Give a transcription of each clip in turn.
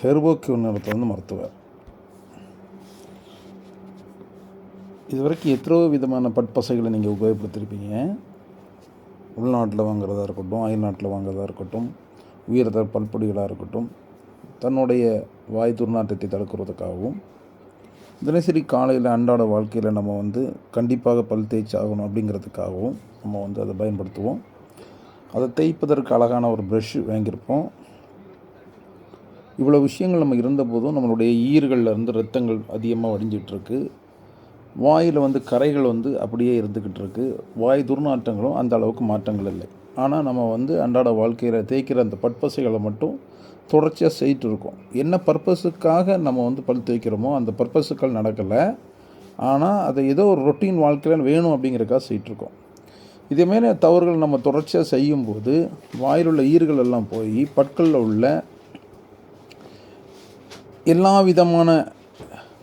ஹெர்போக்கு நிறுவனத்தில் வந்து மருத்துவர். இது வரைக்கும் எத்தனையோ விதமான பட்பசைகளை நீங்கள் உபயோகப்படுத்தியிருப்பீங்க உள்நாட்டில் வாங்குறதா இருக்கட்டும் அயல்நாட்டில் வாங்குறதா இருக்கட்டும் உயர்தர பல்பொடிகளாக இருக்கட்டும் தன்னுடைய வாய் துர்நாற்றத்தை தடுக்கிறதுக்காகவும் தினசரி காலையில் அன்றாட வாழ்க்கையில் நம்ம வந்து கண்டிப்பாக பல் தேய்ச்சி ஆகணும் அப்படிங்கிறதுக்காகவும் நம்ம வந்து அதை பயன்படுத்துவோம். அதை தேய்ப்பதற்கு அழகான ஒரு ப்ரெஷ் வாங்கியிருப்போம். இவ்வளோ விஷயங்கள் நம்ம இருந்தபோதும் நம்மளுடைய ஈர்களில் இருந்து ரத்தங்கள் அதிகமாக வடிஞ்சிட்ருக்கு. வாயில் வந்து கரைகள் வந்து அப்படியே இருந்துக்கிட்டு இருக்கு வாய் துர்நாற்றங்களும் அந்த அளவுக்கு மாற்றங்கள் இல்லை. ஆனால் நம்ம வந்து அன்றாட வாழ்க்கையில் தேய்க்கிற அந்த பற்பசைகளை மட்டும் தொடர்ச்சியாக செய்யிட்டு இருக்கோம் என்ன பர்பஸுக்காக நம்ம வந்து பல் தேய்க்கிறோமோ அந்த பர்பஸுக்கள் நடக்கலை. ஆனால் அதை ஏதோ ஒரு ரொட்டீன் வாழ்க்கையில் வேணும் அப்படிங்கிறக்காக செய்யிட்ருக்கோம். இதேமாரி தவறுகள் நம்ம தொடர்ச்சியாக செய்யும்போது வாயிலுள்ள ஈர்கள் ஈறுகள் எல்லாம் போய் பற்களில் உள்ள எல்லா விதமான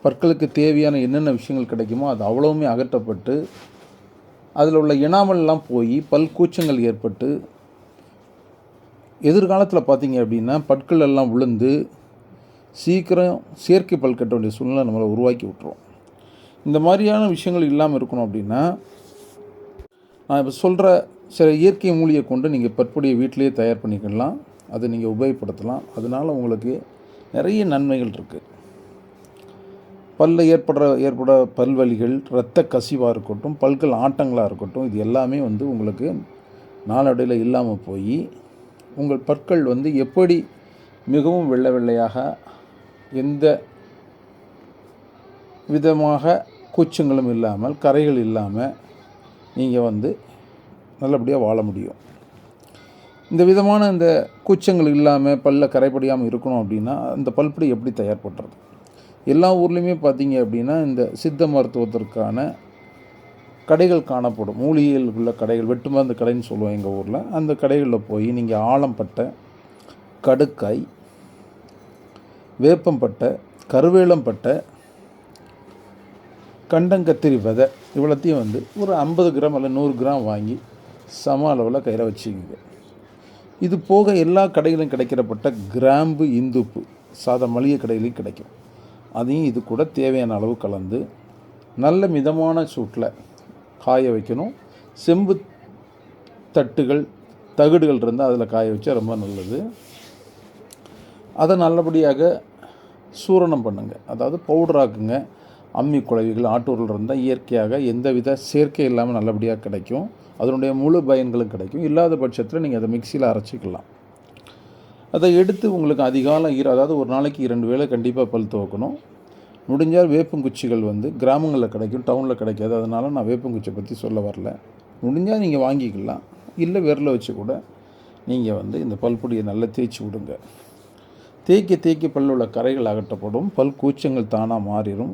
பற்களுக்கு தேவையான என்னென்ன விஷயங்கள் கிடைக்குமோ அது அவ்வளவுமே அகற்றப்பட்டு அதில் உள்ள இனாமல்லாம் போய் பல் கூச்சங்கள் ஏற்பட்டு எதிர்காலத்தில் பார்த்தீங்க அப்படின்னா பற்கள் எல்லாம் விழுந்து சீக்கிரம் செயற்கை பல் கட்ட வேண்டிய சூழ்நிலை நம்மளை உருவாக்கி விட்டுரும். இந்த மாதிரியான விஷயங்கள் இல்லாமல் இருக்கணும் அப்படின்னா நான் இப்போ சொல்கிற சில இயற்கை மூலியை கொண்டு நீங்கள் பற்பொடியை வீட்டிலேயே தயார் பண்ணிக்கலாம். அதை நீங்கள் உபயோகப்படுத்தலாம். அதனால் உங்களுக்கு நிறைய நன்மைகள் இருக்குது பல்ல ஏற்படுற ஏற்பட பல்வலிகள் இரத்த கசிவாக இருக்கட்டும் பல்கள் ஆட்டங்களாக இருக்கட்டும் இது எல்லாமே வந்து உங்களுக்கு நாளடையில் இல்லாமல் போய் உங்கள் பற்கள் வந்து எப்படி மிகவும் வெள்ளை வெள்ளையாக எந்த விதமாக கூச்சங்களும் இல்லாமல் கரைகள் இல்லாமல் நீங்கள் வந்து நல்லபடியாக வாழ முடியும். இந்த விதமான இந்த கூச்சங்கள் இல்லாமல் பல்ல கரைப்படியாமல் இருக்கணும் அப்படின்னா அந்த பல்படி எப்படி தயார் பண்ணுறது எல்லா ஊர்லேயுமே பார்த்தீங்க அப்படின்னா இந்த சித்த மருத்துவத்திற்கான கடைகள் காணப்படும். மூலிகைகளுக்குள்ள கடைகள் வெட்டு மருந்து கடைன்னு சொல்லுவோம் எங்கள் ஊரில். அந்த கடைகளில் போய் நீங்கள் ஆலம்பட்டை கடுக்காய் வேப்பம்பட்டை கருவேலம்பட்டை கண்டங்கத்திரி விதை இவ்வளோத்தையும் வந்து ஒரு ஐம்பது கிராம் அல்ல நூறு கிராம் வாங்கி சம அளவில் கையில் வச்சுக்கோங்க. இது போக எல்லா கடைகளிலும் கிடைக்கிறப்பட்ட கிராம்பு இந்துப்பு சாதா மளிகை கடையிலையும் கிடைக்கும். அதையும் இது கூட தேவையான அளவு கலந்து நல்ல மிதமான சூட்டில் காய வைக்கணும். செம்பு தட்டுகள் தகடுகள் இருந்தால் அதில் காய வச்சா ரொம்ப நல்லது. அதை நல்லபடியாக சூரணம் பண்ணுங்கள் அதாவது பவுடராக்குங்க அம்மி குழவிகள் ஆட்டூரில் இருந்தால் இயற்கையாக எந்தவித சேர்க்கை இல்லாமல் நல்லபடியாக கிடைக்கும். அதனுடைய முழு பயன்களும் கிடைக்கும். இல்லாத பட்சத்தில் நீங்கள் அதை மிக்சியில் அரைச்சிக்கலாம். அதை எடுத்து உங்களுக்கு அதிகாலம் ஈர அதாவது ஒரு நாளைக்கு இரண்டு வேளை கண்டிப்பாக பல் துவக்கணும். முடிஞ்சால் வேப்பங்குச்சிகள் வந்து கிராமங்களில் கிடைக்கும் டவுனில் கிடைக்காது. அதனால் நான் வேப்பங்குச்சியை பற்றி சொல்ல வரல. முடிஞ்சால் நீங்கள் வாங்கிக்கலாம். இல்லை விரல வச்சு கூட நீங்கள் வந்து இந்த பல்பொடியை நல்லா தேய்ச்சி விடுங்க. தேய்க்க தேய்க்க பல்லுள்ள கரைகள் அகற்றப்படும். பல் கூச்சங்கள் தானாக மாறிடும்.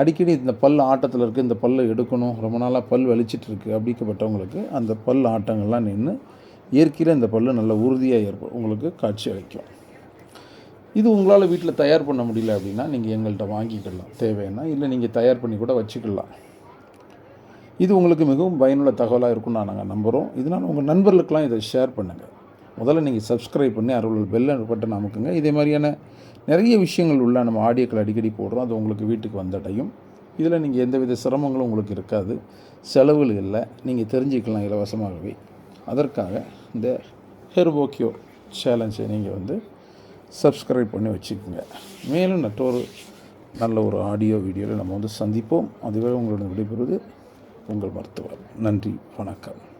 அடிக்கடி இந்த பல் ஆட்டத்தில் இருக்குது இந்த பல்லை எடுக்கணும் ரொம்ப நாளாக பல் வலிச்சிட்ருக்கு அப்படிக்கப்பட்டவங்களுக்கு அந்த பல் ஆட்டங்கள்லாம் நின்று இயற்கையில் இந்த பல் நல்ல உறுதியாக ஏற்படும் உங்களுக்கு காட்சி அளிக்கும். இது உங்களால் வீட்டில் தயார் பண்ண முடியல அப்படின்னா நீங்கள் எங்கள்கிட்ட வாங்கிக்கலாம். தேவைன்னா இல்லை நீங்கள் தயார் பண்ணி கூட வச்சுக்கலாம். இது உங்களுக்கு மிகவும் பயனுள்ள தகவலாக இருக்கும்னு நாங்கள் நம்புகிறோம் இதனால் உங்கள் நண்பர்களுக்கெல்லாம் இதை ஷேர் பண்ணுங்கள் முதல்ல நீங்கள் சப்ஸ்கிரைப் பண்ணி அருள் பெல் பட்டன் அமுக்குங்க. இதே மாதிரியான நிறைய விஷயங்கள் உள்ள நம்ம ஆடியோக்கள் அடிக்கடி போடுறோம். அது உங்களுக்கு வீட்டுக்கு வந்தடையும். இதில் நீங்கள் எந்தவித சிரமங்களும் உங்களுக்கு இருக்காது. செலவுகள் இல்லை. நீங்கள் தெரிஞ்சுக்கலாம் இலவசமாகவே. அதற்காக இந்த ஹெர்போக்கியோ சேலஞ்சை நீங்கள் வந்து சப்ஸ்கிரைப் பண்ணி வச்சுக்கோங்க. மேலும் மற்றொரு நல்ல ஒரு ஆடியோ வீடியோவில் நம்ம வந்து சந்திப்போம். அதுவே உங்களுடன் விடைபெறுவது உங்கள் மருத்துவர். நன்றி. வணக்கம்.